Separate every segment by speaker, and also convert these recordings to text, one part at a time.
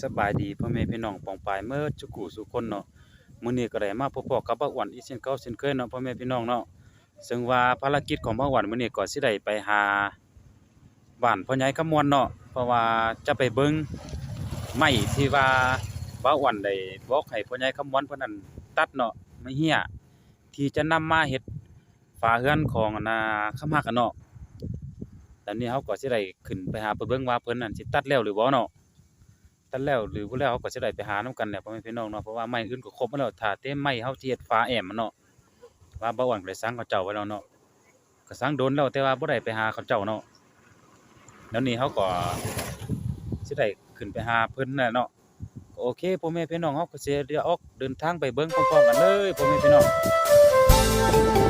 Speaker 1: สบายดีพ่อแม่พี่น้องปองปายเมื่อจุกูสุคนเนาะมื้อนี้ก็ได้มาพบๆกับบักอ้วนอีกเช่นเก่าเช่นเคยเนาะพ่อแม่พี่น้องเนาะซึ่งว่าภารกิจของบักอ้วนมื้อนี้ก็สิได้ไปหาบ้านพ่อใหญ่คำมวนเนาะเพราะว่าจะไปเบิ่งไม้ที่ว่าบักอ้วนได้บอกให้พ่อใหญ่คำมวนเพิ่นนั้นตัดเนาะไม้เหี้ยที่จะนำมาเฮ็ดฝาเรือนของนน่ะคำฮักอะเนาะตอนนี้เฮาก็สิได้ขึ้นไปหาไปเบิ่งว่าเพิ่นนั้นสิตัดแล้วหรือบ่เนาะ ตัดแล้วหรือบ่แล้วเราก็สิได้ไปหานํกันแหละพ่อแม่พี่น้องเนาะเพราะว่าไม้อื่นก็ครบมาแล้วถ้าแต่ไม้เฮาที่เฮ็ดฝาแอมมันเนาะว่าบ่อ้วนก็ได้สั่งเขาเจ้าไว้แล้วเนาะก็สั่งโดนแล้วแต่ว่าบ่ได้ไปหาเขาเจ้าเนาะแล้วนี้เฮาก็สิได้ขึ้นไปหาเพิ่นน่ะเนาะโอเคพ่อแม่พี่น้องเฮาก็สิได้ออกเดินทางไปเบิ่งพร้อมๆกันเลยพ่อแม่พี่น้อง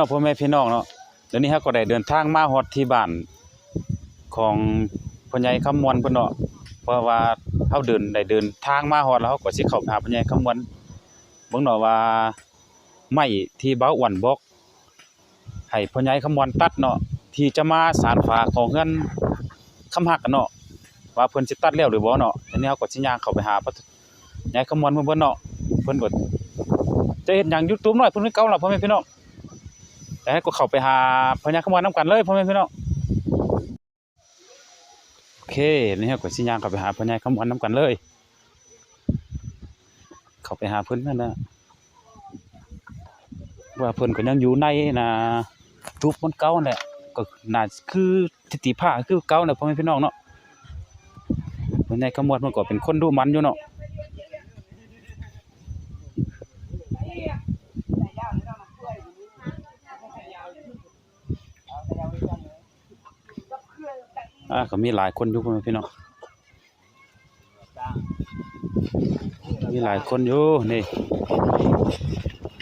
Speaker 1: นาะพ่อแม่พี่น้องเนาะเดี๋ยวนี้เฮาก็ได้เดินทางมาฮอดที่บ้านของพ่อใหญ่คำมวนเพิ่นเนาะเพราะว่าเฮาเดินได้เดินทางมาฮอดแล้วเฮาก็สิเข้าไปหาพ่อใหญ่คำมวนเบิ่งเนาะว่าไม้ที่เบ้าอ้วนบอกให้พ่อใหญ่คำมวนตัดเนาะที่จะมาสานฝาของเฮือนคำฮักกันเนาะว่าเพิ่นสิตัดแล้วหรือบ่เนาะอันนี้เฮาก็สิย่างเข้าไปหาพ่อใหญ่คำมวนเพิ่นเบิ่นเนาะเพิ่นก็จะเฮ็ดหยังอยู่ตุ้มน้อยเพิ่นคือเก่าล่ะพ่อแม่พี่น้อง แต่ให้ก็เข้าไปหาพญ่คำมวนนํกันเลยพ่อแม่พี่น้องโอเคนี่เราก็สิย่างเข้าไปหาพญ่คำวันนํกันเลย เข้าไปหาเพิ่นนั่นนะว่าเพิ่นก็ยังอยู่ในน่ะรูปมันเก่านั่นแหละก็น่าคือทิฏฐิภาคือเก่าน่ะพ่อแม่พี่น้องเนาะพญ่คำวันมันก็เป็นคนดุมันอยู่เนาะ อ่าก็มีหลายคนอยู่พ่อแม่พี่น้องมีหลายคนอยู่นี่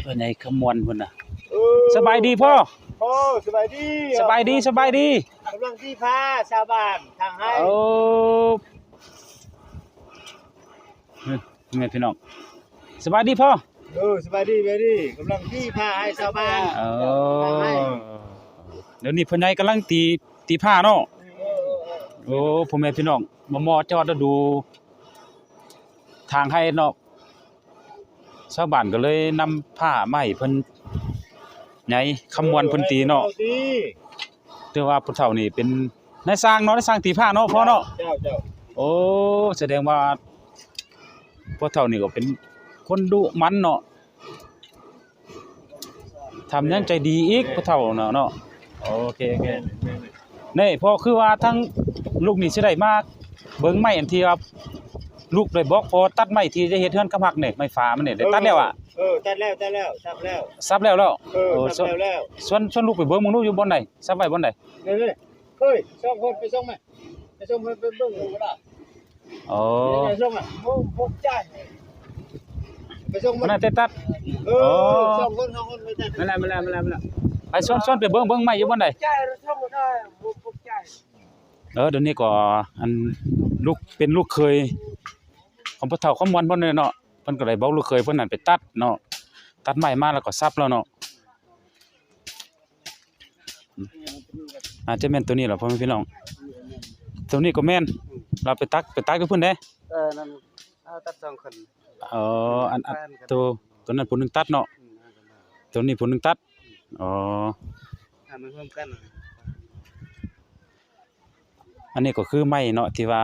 Speaker 1: พ่อใหญ่คำวันเพิ่นน่ะ
Speaker 2: เออ
Speaker 1: สบายดีพ่อ
Speaker 2: โอ้สบายดี
Speaker 1: สบายดีสบายดี
Speaker 2: กำลังที่พาชาวบ้านทางให้
Speaker 1: เอาแม่พี่น้องสบายดีพ่อ
Speaker 2: เออสบายดีสบายดีกำลังที่พาให้ชาวบ้าน
Speaker 1: เอ
Speaker 2: ทางให้
Speaker 1: อเดี๋ยวนี้พ่อใหญ่กำลังตีตีผ้าเนาะ
Speaker 2: เออเออ
Speaker 1: โอ้พ่อแม่พี่น้องมามอจอดแล้วดู ทางให้เนาะชาวบ้านก็เลยนำผ้ามาให้เพิ่นใหญ่คำมวนเพิ่นตีเนาะ
Speaker 2: อดี
Speaker 1: ถือว่าผู้เฒ่านี่เป็นนายสร้างเนาะนายสร้างตีผ้าเนาะพ่อเนาะ
Speaker 2: เจ้าเจ้า
Speaker 1: โอ้แสดงว่าพ่อเฒ่านี่ก็เป็นคนดุมันเนาะทำหยังใจดีอีกพ่อเฒ่าเนาะเนาะโอเคโอเคนี่พอคือว่าทั้ง ลูกนี่สิได้มาเบิ่งไม้อันที่ว่าลูกได้บอกพอตัดไม้ที่จะเฮ็ดเฮือนกำหักนี่ไม้ฟ้ามันนี่ได้ตัดแล้วอะ
Speaker 2: เออตัดแล้วตัดแล้วตัดแล้ว
Speaker 1: ซับแล้วแล้ว
Speaker 2: เออ
Speaker 1: โอ้
Speaker 2: ตั
Speaker 1: ส่วน
Speaker 2: ดแล้วแล้ว
Speaker 1: ส่วนส่วนลูกไปเบิ่งมึงดูอยู่บ่อนใดซับไว้บ่อนใด
Speaker 2: นี่เลยเฮ้ยส่งคนไปส่งไหมไปส่งคนไปเบิ่งก็ได้
Speaker 1: อ๋อ
Speaker 2: ไปส่งอะโอ้พกจ่ายไปส่ง
Speaker 1: มั
Speaker 2: มันน
Speaker 1: น่าจะตัด
Speaker 2: เออส่งคนส่งคนไปตัด
Speaker 1: นั่นแหละนั่นแหละนั่นแหละนั่นแหละไปส่วนส่วนไปเบิ่งเบิ่งไม้อยู่บ่อนใด
Speaker 2: จ่ายส่งก็ได้พกจ่าย
Speaker 1: เออเดี๋ยวนี้ก็อันลูกเป็นลูกเคย ของพ่อเฒ่าคำวันเพิ่นเนาะเพิ่นก็ได้บอกลูกเคยเพิ่นนั่นไปตัดเนาะตัดไม้มาแล้วก็ซับแล้วเนาะอืมอาจจะแม่นตัวนี้แหละพ่อแม่พี่น้องตัวนี้ก็แม่นเราไปตักไปตักกับเพิ่นเด้
Speaker 2: เออนั่นเอาตัดสองคน
Speaker 1: เอออันอันตัวตัวนั้นผู้หนึงตัดเนาะตัวนี้ผู้หนึงตัดอ๋อ
Speaker 2: ทำมันร่วมกัน
Speaker 1: อันนี้ก็คือไม้เนาะที่ว่า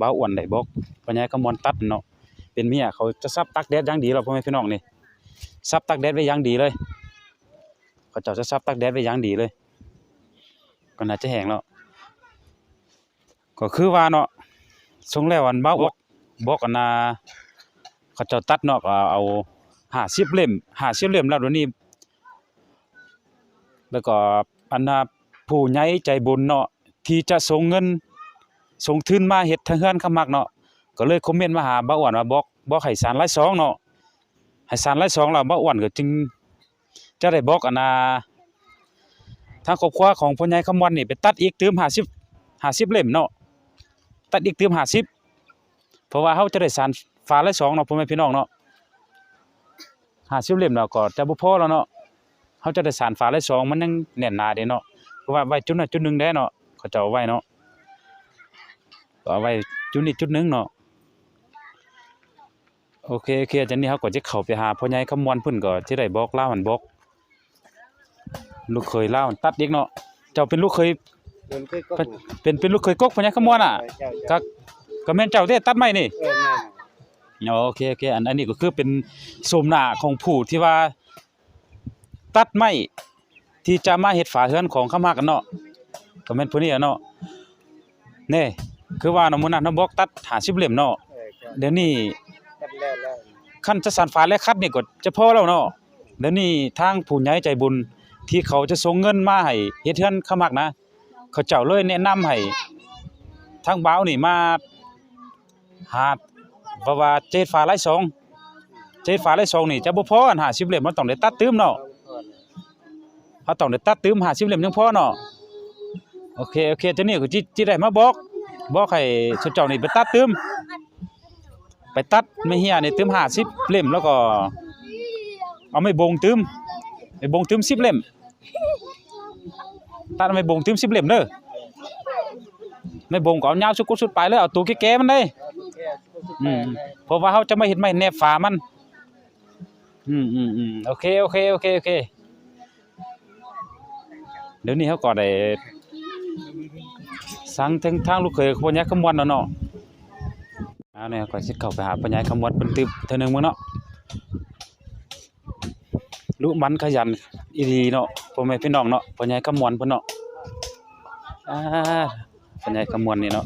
Speaker 1: บ่าอ้วนได้บอกปัญญากำมอนตัดเนาะเป็นเมียเขาจะซับตักแดดอย่างดีแล้วพ่อแม่พี่น้องนี่ซับตักแดดไว้อย่างดีเลยเขาเจ้าจะซับตักแดดไว้อย่างดีเลยก็น่าจะแห้งแล้วก็คือว่าเนาะทรงแล้วอันเบ้าบอกบอกอันน่ะเขาเจ้าตัดเนาะก็เอา50เสียเปล่ม50เล่มแล้วเดี๋ยวนี้แล้วก็อันน่ะผู้ใหญ่ใจบุญเนาะ ที่จะส่งเงินส่งทุนมาเฮ็ดทางเฮือนคำมักเนาะก็เลยคอมเมนต์มาหาบ่าอ้วนว่าบอกบอกให้สารไล่สองเนาะให้สารไล่สองแล้วบ่าอ้วนก็จึงจะได้บอกอันน่ะทางครอบครัวของพ่อใหญ่คำวันนี่ไปตัดอีกเติม50 50เล่มเนาะตัดอีกเติม50เพราะว่าเฮาจะได้สารฟ้าไล่สองเนาะพ่อแม่พี่น้องเนาะ50เล่มแล้วก็จะบ่พอแล้วเนาะเขาจะได้สารฟ้าและสองมันยังแน่นหนาเด้เนาะเพราะว่าไว้จุดนั้นจุดหนึงได้เนาะ เขาจะเอาไว้เนาะก็เอาไว้จุดนี้จุดหนึงเนาะโอเคโอเคจันนี้เขาก็จะเข้าไปหาพ่อใหญ่คำมวนเพิ่นก็สิได้บอกเล่าหันบอกลูกเคยเล่าหันตัดอีกเนาะเจ้าเป็นลูกเคย
Speaker 2: เดินขึ้นก็
Speaker 1: เป็นเป็นเป็นลูกเคยกกพ่อใหญ่คำมวนอะ
Speaker 2: เจ้า
Speaker 1: ก็ก็แม่นเจ้าเด้ตัดไม้นี่
Speaker 2: เออแม่น
Speaker 1: อ๋อโอเคโอเคอันอันนี้ก็คือเป็นโสมหน้าของผู้ที่ว่า ตัดไม้ที่จะมาเฮ็ดฝาเฮือนของขมากันเนาะ ก็แม่นผู้นี้อะเนาะแน่คือว่าน้ำมันนั้นน้ำบอกตัด50เล่มเนาะ
Speaker 2: เออเจ้า
Speaker 1: เดี๋ยวนี้
Speaker 2: ตัดแล้วแล้ว
Speaker 1: คันจะสานฝาและคัดนี่ก็จะพอแล้วเนาะเดี๋ยวนี้ทางผู้ใหญ่ใจบุญที่เขาจะส่งเงินมาให้เฮ็ดเฮือนขมักนะ เขาเจ้าเลยแนะนำให้ทางบ่าวนี่มาหาเพราะว่าเจ็ดฝาหลายซองเจ็ดฝาหลายซองนี่จะบ่พออัน50เล่มมันต้องได้ตัดตืมเนาะเขาต้องได้ตัดตืม50เล่มจังพอเนาะ โอเคโอเคเจ้านี่ก็จิจิได้มาบอกบอกให้สุเจ้านี่ไปตัดตืมไปตัดไม่เฮียนี่ตืม50เล่มแล้วก็ เอาไม่บงตืมไม่บงตืม10เล่มตัดไม่บงตืม10เล่มเด้อไม่บงก็เอายาวสุดกุสุดไปเลยเอาตัวแก่ๆมันเด้อืมเพราะว่าเขาจะไม่เห็นไม้แนบฝามัน อืมอืมอืมโอเคโอเคโอเคโอเคเดี๋ยวนี้เขาก็ได้ สังทางทางลูกเขยปัญญาคำวันเนาะเอาเนี่ยก็สิเข้าไปหาปัญญาคำวันเพิ่นตึบเทื่อหนึงมื้อเนาะรู้มันขยันอีหลีเนาะพ่อแม่พี่น้องเนาะปัญญาคำวันเพิ่นเนาะอ่าปัญญาคำวันนี่เนาะ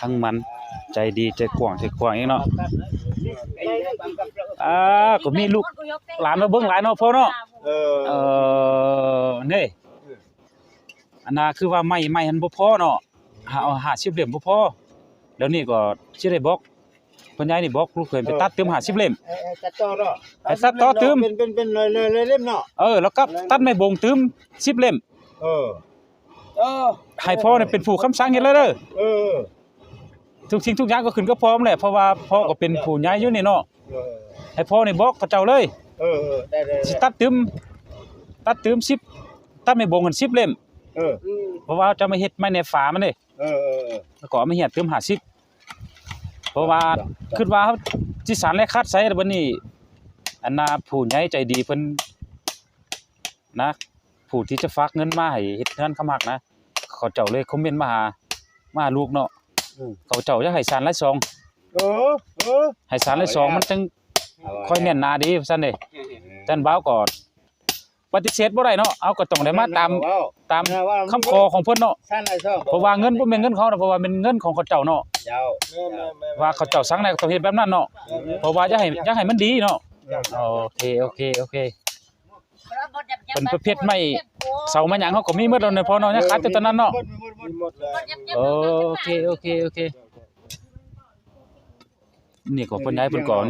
Speaker 1: ทั้งมันใจดีใจกว้างใจกว้างอีกเนาะอ่าก็มีลูกหลานมาเบิ่งหลายเนาะพ่อเนาะ
Speaker 2: เออ
Speaker 1: เอ่อนี่ อันน่ะคือว่าไม้ไม้หันบ่พอเนาะหาเอา50เล่มบ่พอแล้วนี่ก็สิได้บอกพ่อใหญ่นี่บอกลูกเขยไปตัดเติม50เล่ม
Speaker 2: เออตัดต่อเนาะ
Speaker 1: ไปตัดต่อตืม
Speaker 2: เป็นเป็นเป็นเลยเลยเลยเล่มเนาะ
Speaker 1: เออแล้วก็ตัดไม้บงเติม10เล่ม
Speaker 2: เออเออ
Speaker 1: ให้พ่อนี่เป็นผู้คำสั่งเฮ็ดเลยเด้อ
Speaker 2: เออ
Speaker 1: ทุกสิ่งทุกอย่างก็ขึ้นกับพ่อมแหละเพราะว่าพ่อก็เป็นผู้ใหญ่อยู่นี่เนาะ
Speaker 2: เออ
Speaker 1: ให้พ่อนี่บอกเขาเจ้าเลย
Speaker 2: เออเออได้ได้
Speaker 1: สิตัดตึมตัดตึม10ตัดไม่บงกัน10เล่ม
Speaker 2: เออ
Speaker 1: เพราะว่าจะมาเฮ็ดไม้ในฝามันเด้
Speaker 2: เออเออเออ
Speaker 1: แล้วก็เอามาเฮ็ดตึม50เพราะว่าคิดว่าเขาสิสารและคัดใส่บัดนี้ อันน่ะผู้ใหญ่ใจดีเพิ่นนะผู้ที่จะฝากเงินมาให้เฮ็ดงานคำหักนะเขาเจ้าเลยคอมเมนต์มาหามาหาลูกเนาะเขาเจ้าจะให้สารละซอง
Speaker 2: เออเออ
Speaker 1: ให้สารละซองมันจึงค่อยแน่นหนาดีว่าซั่นเด้แต่นบ่าวก็ ปฏิเสธบ่ได้เนาะเอาก็ต้องได้มาตามตามคำขอของเพิ่นเนาะ
Speaker 2: สั้นอะไรซ่อง
Speaker 1: เพราะว่าเงินบ่แม่นเงินเขานะเพราะว่าเป็นเงินของเขาเจ้าเนาะ
Speaker 2: เจ้า
Speaker 1: ว่าเขาเจ้าสั่งได้ก็ต้องเฮ็ดแบบนั้นเนาะเพราะว่าอย่าให้อย่าให้มันดีเนาะโอเคโอเคโอเคเป็นประเภทไม่เสามาหยังเขาก็มีหมดแล้วเนาะพอเนาะยังขาดแต่ตอนนั้นเนาะ
Speaker 2: หมดหมดหมดหมดเลย
Speaker 1: โอเคโอเคโอเคนี่ก็เพิ่นย้ายเพิ่นก่อน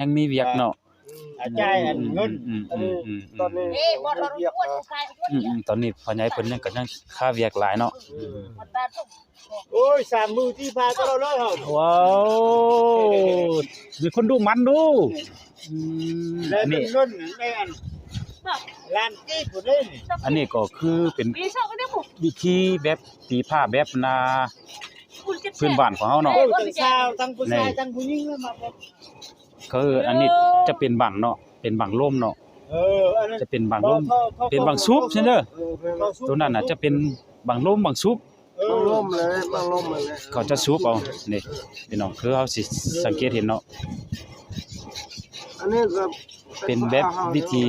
Speaker 1: ยังมีเวียกเนาะ
Speaker 2: อา จารย์อันเงิน
Speaker 1: อืมอืมอืม
Speaker 3: ตอนนี้
Speaker 4: เอ้บ่ทอดอ้วนใครอ้วน
Speaker 1: อืมอืมตอนนี้พ่อใหญ่เพิ่นยังก็ยังค่าเวียกหลายเนาะ
Speaker 4: มันบ้านผม
Speaker 2: โอ้ยสามมือที่พาก็เราเลยเหรอ
Speaker 1: ว้าวมีคนดูมันดูอืม
Speaker 2: แล้ว
Speaker 1: อัน
Speaker 2: เป็
Speaker 1: นี้
Speaker 2: นเงินในอันล้านกี่ผู้ได้นี่
Speaker 1: อันนี้ก็คือเป็น
Speaker 4: มีชอบก็ได้ผม
Speaker 1: วิธีแบบตีผ้าแบบนา
Speaker 4: คุณเจ็บ
Speaker 1: พื้นบ้านของเฮาเนาะ
Speaker 2: โอ้ยทั้งชาวทั้งผู้ชายทั้งผู้หญิงเลยมาหมด
Speaker 1: คืออันนี้จะเป็นบังเนาะเป็นบังลมเนาะ
Speaker 2: เอออันนั้น
Speaker 1: จะเป็นบังลมเป็นบังซุปใช่เด้อ
Speaker 2: เออเป็นบังซุป
Speaker 1: ตัวนั้นน่ะจะเป็นบังลมบังซุป
Speaker 2: เออ
Speaker 3: บังล่มเลยบังล่มเลย
Speaker 1: เขาจะซุปเอานี่พี่น้องคือเฮาสิสังเกตเห็นเนาะ
Speaker 3: อันนี้ก็
Speaker 1: เป็นแบบวิธี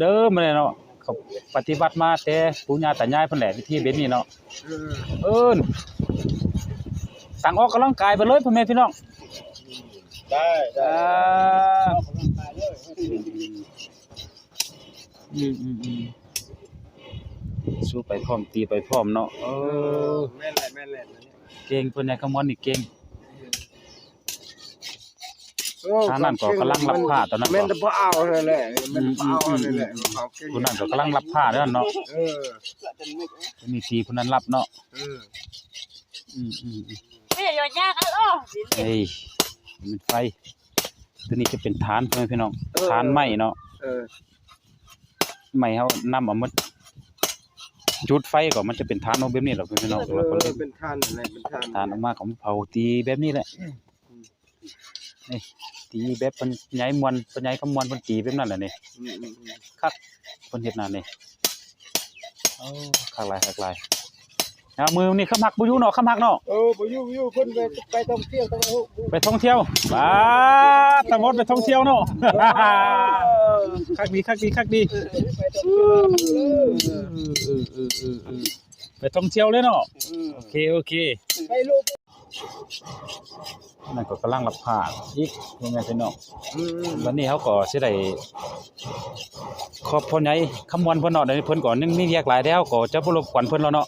Speaker 1: เดิมๆมาเลยเนาะเขาปฏิบัติมาแต่ปู่ย่าตายายเพิ่นแหละวิธีแบบนี้เนาะ
Speaker 2: เออ
Speaker 1: เอิ้นต่างออกกำลังกายไปเลยพ่อแม่พี่น้อง
Speaker 2: ได้ได้
Speaker 1: อ่า
Speaker 2: ออกกำลังกายเลย
Speaker 1: อืมอืมอืมสู้ไปพร้อมตีไปพร้อมเนาะเออ
Speaker 2: แม่นแหละแม่นแหละนะเนี่ย
Speaker 1: เก่งเพิ่นใหญ่ขมอนนี่เก่ง
Speaker 2: โอ้
Speaker 1: ทางนั้นก็กำลังรับผ้าตอนนั้นก็
Speaker 2: แม่นแต่บ่เอาเลยแหละแม่นบ่เอาเลยแหละเขาเก่ง
Speaker 1: ผู้นั้นก็กำลังรับผ้าเด้อเนาะ
Speaker 2: เออ
Speaker 1: มีตีผู้นั้นรับเนาะ
Speaker 2: เออ
Speaker 1: อืมอืมอืม
Speaker 4: ไม่อยากยากอะอ๋อ
Speaker 1: เฮ้ย มันไฟ ตัวนี้จะเป็นฐานพ่อแม่พี่น้องฐานไม้เนาะ
Speaker 2: เออ
Speaker 1: ไม้เฮานำเอามาจุดไฟก่อนมันจะเป็นฐานเอาแบบนี้แหละพ่อแม่พี่น้อง
Speaker 2: เอ
Speaker 1: แล้วก็เล
Speaker 2: อยเป็นท่านอะไรเป็นท่าน
Speaker 1: ฐานออกมาของเผาตีแบบนี้แหละนี่ตีแบบเพิ่นใหญ่มวนเพิ่นใหญ่ขมวนเพิ่นตีแบบนั้นแหละนี่
Speaker 2: อืมอืมอืม
Speaker 1: เพิ่นเฮ็ดนั่นนี่โอ้คักหลายคักหลายเอามือนี่คำหักบ่อยู่เนาะคำหักเนาะ
Speaker 2: เออบ่อยู่อยู่เพิ่นไปไปท่องเที่ยวต้องเอา
Speaker 1: ไปท่องเที่ยวบ้าตะมดไปท่องเที่ยวเนาะ คักดีคักดีคักดี
Speaker 2: ไปท่องเที่ยว
Speaker 1: เออเออเออเออไปท่องเที่ยวเลยเนาะ
Speaker 2: อืม
Speaker 1: โอเคโอเค
Speaker 2: ไปลูก
Speaker 1: นั่นก็กำลังรับผ้าอีกพ่อแม่พี่น้อง
Speaker 2: อืม
Speaker 1: วันนี้เขาก็สิได้ขอบพ่อใหญ่คำวันเพิ่นเนาะเดี๋ยวนี้เพิ่นก็นึงมีเรียกหลายแล้วก็จะบ่รบกวนเพิ่นแล้วเนาะ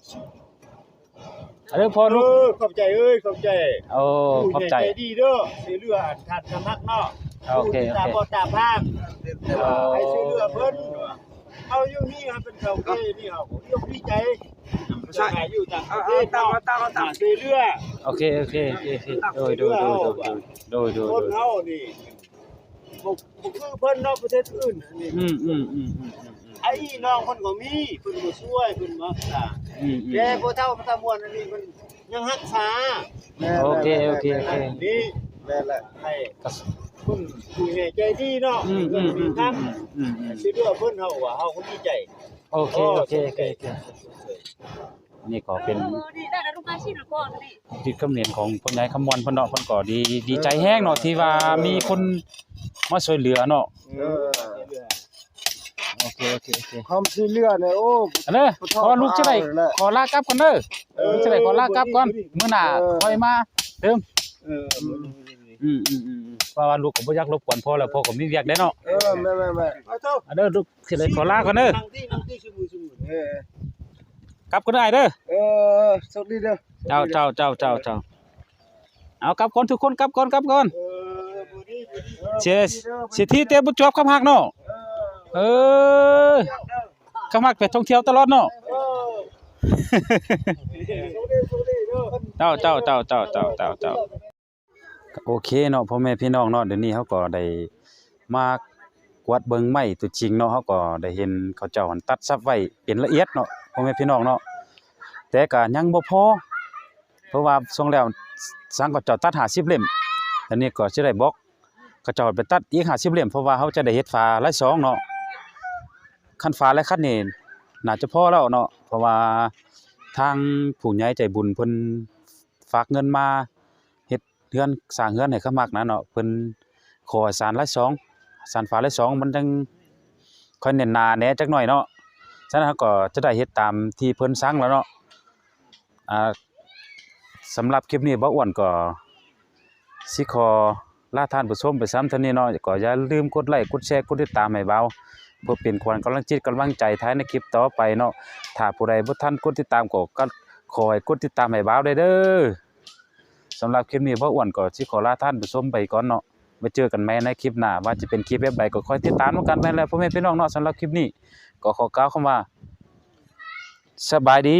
Speaker 1: เด้อพ่อ
Speaker 2: เอ
Speaker 1: ลูก
Speaker 2: อขอบใจเอ้ยขอบใจ
Speaker 1: โอ้ขอบใจ
Speaker 2: ผู้ใหญ่ดีเด้อสิเรือทัดสมัครเนาะ
Speaker 1: โอเคโอ
Speaker 2: ตา
Speaker 1: เค
Speaker 2: บ่ตาพาง
Speaker 1: เออ
Speaker 2: ให้ซื้อเรือเพิ่นเอาอยู่นี่ครับเป็นเขาเอ้นี่เอาผมยกดีใจใช่อยู่ต่างประเทศเนาะตาตาซื้อเรือ
Speaker 1: โอเคโอเคโอเคโอเคโดยโดยโดยโดยโดย
Speaker 2: คน
Speaker 1: โดย
Speaker 2: เฮานี่บ่บ่คือเพิ่นเนาะประเทศอื่นนี่
Speaker 1: อืมอืมอืมอืม
Speaker 2: ไอ้น้องเพิ่นก็มีเพิ่นก็ช่วยเพิ่นมาษา
Speaker 1: อืมอืม
Speaker 2: แต่บ่เท่าพระตะมวนอันนี้มันยังรักษา
Speaker 1: โอเคโอเคโอเค
Speaker 2: นี่แม่นแหละให้คุณผู้ใหญ่ใจดีเนาะ
Speaker 1: อืมอืมอืม
Speaker 2: ครับ
Speaker 1: อืมอืม
Speaker 2: สิเรือเพิ่นเฮาว่าเฮาก็ดีใจ
Speaker 1: โอเคโอเคโอเคโอเคนี่ก็เป็น
Speaker 4: ดีได้แล้วลูกอาชีพหรือก่อนดิ
Speaker 1: จิตกำเนิดของพ่อใหญ่คำมวนเพิ่นเนาะเพิ่นก็ดีดีใจแฮงเนาะที่ว่ามีคนมาช่วยเหลือเนาะ
Speaker 2: เออ
Speaker 1: โอเคโอเคโอเค
Speaker 2: ความสิเรือเนี่ยโอ้
Speaker 1: อันเด้อขอลูกจะได้ขอลากลับก่อนเด้อลูกจะได้ขอลากลับก่อนมื้อหน้าค่อยมาเติม
Speaker 2: เออ
Speaker 1: อืมอืมอืมอืมเพราะว่าลูกก็บ่อยากรบกวนพ่อแล้วพ่อก็มีเวียกได้เนาะ
Speaker 2: เออแม่ๆๆเอาเถอะ
Speaker 1: อันเด้อลูกสิได้ขอลาก่อนเด้อ
Speaker 2: นั่งที่นั่งที่สมุสมุเออก
Speaker 1: ลับก็ได้เด้อ
Speaker 2: เออสวัสดีเด้อ
Speaker 1: เจ้าเจ้าเจ้าเจ้าเจ้าเอากลับก่อนทุกคนกลับก่อนกลับก่อน
Speaker 2: เออบ่ดีบ่ดี
Speaker 1: เสียสิที่เตรียมบ่จบคำหักเนาะ
Speaker 2: เออ
Speaker 1: เออคำหักไปท่องเที่ยวตลอดเนาะ
Speaker 2: เออสวัสดีสวัสดีเด้อ
Speaker 1: เจ้าเจ้าเจ้าเจ้าเจ้าเจ้าเจ้าโอเคเนาะพ่อแม่พี่น้องเนาะเดี๋ยวนี้เขาก็ได้มากวาดเบิ่งไม้ตัวจริงเนาะเขาก็ได้เห็นเขาเจ้าหันตัดซับไว้เป็นละเอียดเนาะพ่อแม่พี่น้องเนาะแต่ก็ยังบ่พอเพราะว่าช่วงแล้วสังเขาเจ้าตัด50เล่มอันนี้ก็สิได้บอกเขาเจ้าไปตัดอีก50เล่มเพราะว่าเขาจะได้เฮ็ดฝาหลายซองเนาะ คันฝาหลายคันนี่น่าจะพอแล้วเนาะเพราะว่าทางผู้ใหญ่ใจบุญเพิ่นฝากเงินมาเฮ็ดเรือนสร้างเรือนให้เขามักนะเนาะเพิ่นขอสารลายซองสารฝาลายซองมันจังค่อยแน่นหนาแหน่จักหน่อยเนาะฉะนั้นก็จะได้เฮ็ดตามที่เพิ่นสั่งแล้วเนาะอ่าสำหรับคลิปนี้บ่อ้วนก็สิขอลาท่านผู้ชมไปซ้ำเท่านี้เนาะก็อย่าลืมกดไลค์กดแชร์กดติดตามให้เบา เพื่อเป็นขวัญกำลังจิตกำลังใจท้ายในคลิปต่อไปเนาะถ้าผู้ใดบ่ท่านกดติดตามก็ก็คอยกดติดตามให้บ้าได้เด้อสำหรับคลิปนี้พ่อ้วนก็สิขอลาท่านผู้ชมไปก่อนเนาะไว้เจอกันไหม่ในคลิปหน้าว่าจะเป็นคลิปแบบใดก็คอยติดตามกันไปแล้วพ่อแม่พี่น้องเนาะสำหรับคลิปนี้ ก็ขอกล่าวคำว่าสบายดี